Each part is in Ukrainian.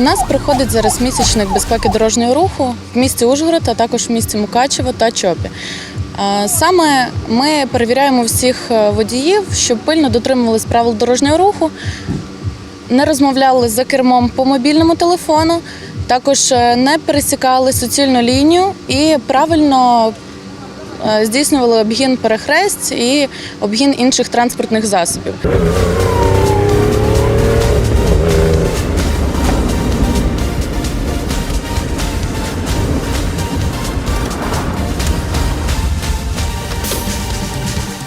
У нас приходить зараз місячник безпеки дорожнього руху в місті Ужгород, а також в місті Мукачево та Чопі. Саме ми перевіряємо всіх е, водіїв, щоб пильно дотримувались правил дорожнього руху, не розмовляли за кермом по мобільному телефону, також е, не пересікали суцільну лінію і правильно е, здійснювали обгін перехресть і обгін інших транспортних засобів.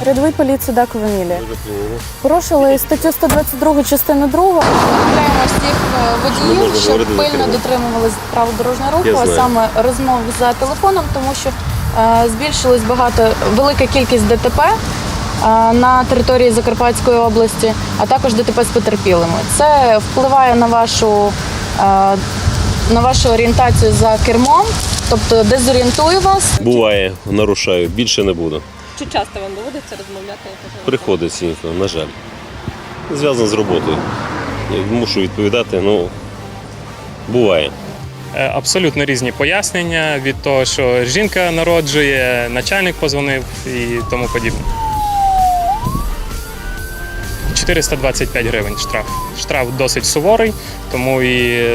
Рядовий поліції Дако Ванілія. Порушили статтю 122 частину 2. Виявляємо всіх е, водіїв, щоб пильно кермом. дотримувались правил дорожнього руху, а саме розмов за телефоном, тому що е, збільшилась багато велика кількість ДТП е, на території Закарпатської області, а також ДТП з потерпілими. Це впливає на вашу, е, на вашу орієнтацію за кермом, тобто дезорієнтує вас. Буває, нарушаю, більше не буду. Чи часто вам доводиться розмовляти? телефону? Приходиться інколи, на жаль. Зв'язано з роботою. Я мушу відповідати, ну буває. Е, Абсолютно різні пояснення від того, що жінка народжує, начальник позвонив і тому подібне. 425 гривень штраф. Штраф досить суворий, тому і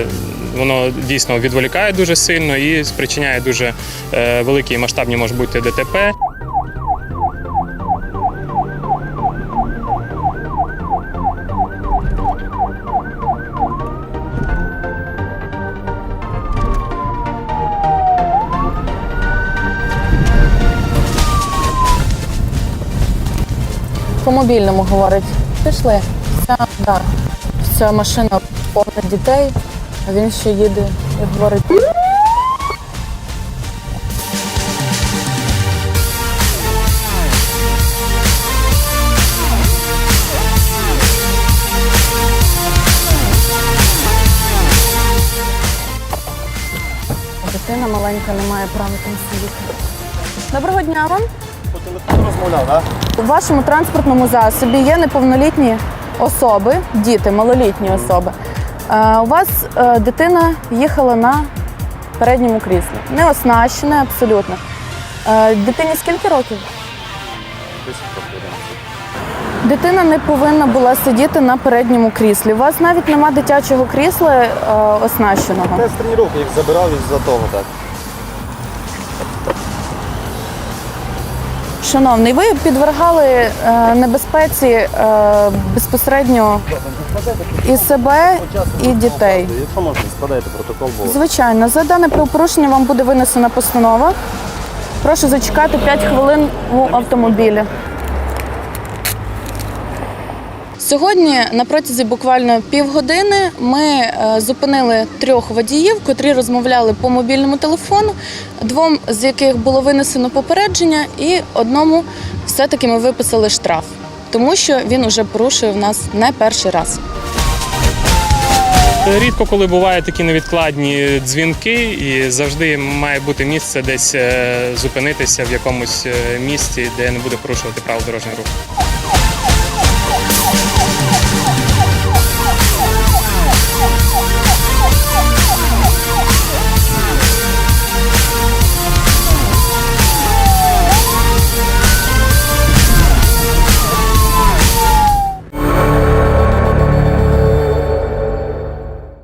воно дійсно відволікає дуже сильно і спричиняє дуже е, великі і масштабні можуть бути ДТП. По мобільному говорить. Пішли. Вся, да, вся машина повна дітей, а він ще їде і говорить. Дитина маленька не має права там сидіти. Доброго дня вам. Розмовляв, так? У вашому транспортному засобі є неповнолітні особи, діти, малолітні особи. Е, У вас е, дитина їхала на передньому кріслі. Не оснащена абсолютно. Е, Дитині скільки років? Дитина не повинна була сидіти на передньому кріслі. У вас навіть нема дитячого крісла е, оснащеного. З тренування їх забирав із-за того так. Шановний, ви підвергали е, небезпеці е, безпосередньо і себе, і дітей. Якщо можна, складайте протокол, бо Звичайно, за дане правопорушення вам буде винесена постанова. Прошу зачекати 5 хвилин у автомобілі. Сьогодні на протязі буквально півгодини ми е, зупинили трьох водіїв, котрі розмовляли по мобільному телефону, двом з яких було винесено попередження, і одному все-таки ми виписали штраф, тому що він уже порушує нас не перший раз. Рідко коли бувають такі невідкладні дзвінки, і завжди має бути місце десь е, зупинитися в якомусь е, місці, де не буде порушувати правил дорожнього руху.